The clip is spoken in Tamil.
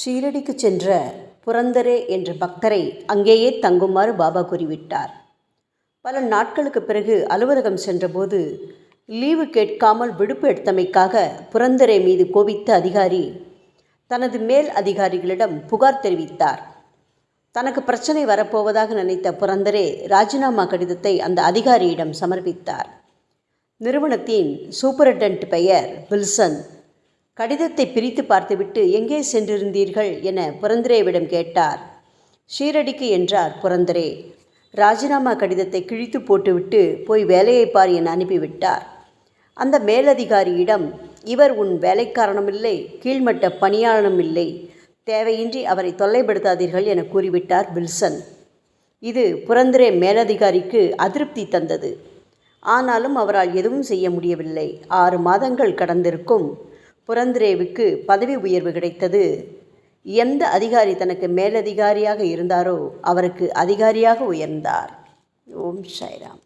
ஷீரடிக்கு சென்ற புரந்தரே என்ற பக்தரை அங்கேயே தங்குமாறு பாபா கூறிவிட்டார். பல நாட்களுக்கு பிறகு அலுவலகம் சென்றபோது லீவு கேட்காமல் விடுப்பு எடுத்தமைக்காக புரந்தரே மீது கோபித்த அதிகாரி தனது மேல் அதிகாரிகளிடம் புகார் தெரிவித்தார். தனக்கு பிரச்சனை வரப்போவதாக நினைத்த புரந்தரே ராஜினாமா கடிதத்தை அந்த அதிகாரியிடம் சமர்ப்பித்தார். நிறுவனத்தின் சூப்பரண்டன்ட் பெயர் வில்சன். கடிதத்தை பிரித்து பார்த்துவிட்டு எங்கே சென்றிருந்தீர்கள் என புரந்தரேவிடம் கேட்டார். ஷீரடிக்கு என்றார் புரந்தரே. ராஜினாமா கடிதத்தை கிழித்து போட்டுவிட்டு போய் வேலையை பார் என அனுப்பிவிட்டார். அந்த மேலதிகாரியிடம் இவர் உன் வேலைக்காரனுமில்லை கீழ்மட்ட பணியாளனுமில்லை தேவையின்றி அவரை தொல்லைப்படுத்தாதீர்கள் என கூறிவிட்டார் வில்சன். இது புரந்தரே மேலதிகாரிக்கு அதிருப்தி தந்தது. ஆனாலும் அவரால் எதுவும் செய்ய முடியவில்லை. ஆறு மாதங்கள் கடந்திருக்கும். புரந்திரேவுக்கு பதவி உயர்வு கிடைத்தது. எந்த அதிகாரி தனக்கு மேலதிகாரியாக இருந்தாரோ அவருக்கு அதிகாரியாக உயர்ந்தார். ஓம் சாய்ராம்.